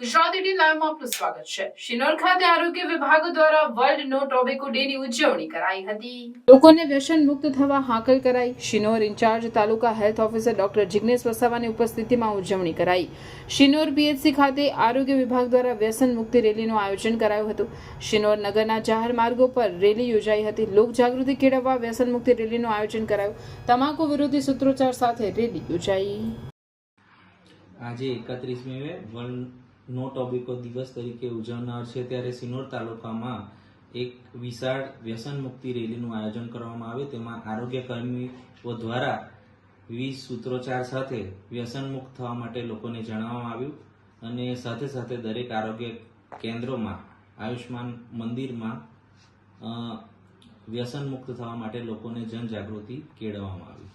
લાઈવમાં આપનું સ્વાગત છે. શિનોર ખાતે આરોગ્ય વિભાગ દ્વારા વર્લ્ડ નો ટોબેકો ડે ની ઉજવણી કરાઈ હતી. લોકોને વ્યસન મુક્ત થવા હાકલ કરાઈ. Shinor incharge taluka health officer doctor Jignesh વસાવાની ઉપસ્થિતિમાં ઉજવણી કરાઈ. શિનોર પીએચસી ખાતે આરોગ્ય વિભાગ દ્વારા વ્યસન મુક્તિ રેલીનું આયોજન કરાયું હતું. શિનોર નગરના જાહેર માર્ગો પર રેલી યોજાઈ હતી. લોક જાગૃતિ કેળવવા વ્યસન મુક્તિ રેલીનું આયોજન કરાયું. તમાકુ વિરોધી સૂત્રોચ્ચાર સાથે રેલી યોજાઈ. આજે એકત્રીસમી મે વર્લ્ડ નો ટોબેકો દિવસ તરીકે ઉજવનાર છે, ત્યારે સિનોર તાલુકામાં એક વિશાળ વ્યસન મુક્તિ રેલીનું આયોજન કરવામાં આવે. તેમાં આરોગ્ય કર્મીઓ દ્વારા વિવિધ સૂત્રોચ્ચાર સાથે વ્યસન મુક્ત થવા માટે લોકોને જણાવવામાં આવ્યું અને સાથે સાથે દરેક આરોગ્ય કેન્દ્રોમાં આયુષ્માન મંદિરમાં વ્યસનમુક્ત વ્યસન મુક્ત થવા માટે લોકોને જનજાગૃતિ કેળવવામાં આવી.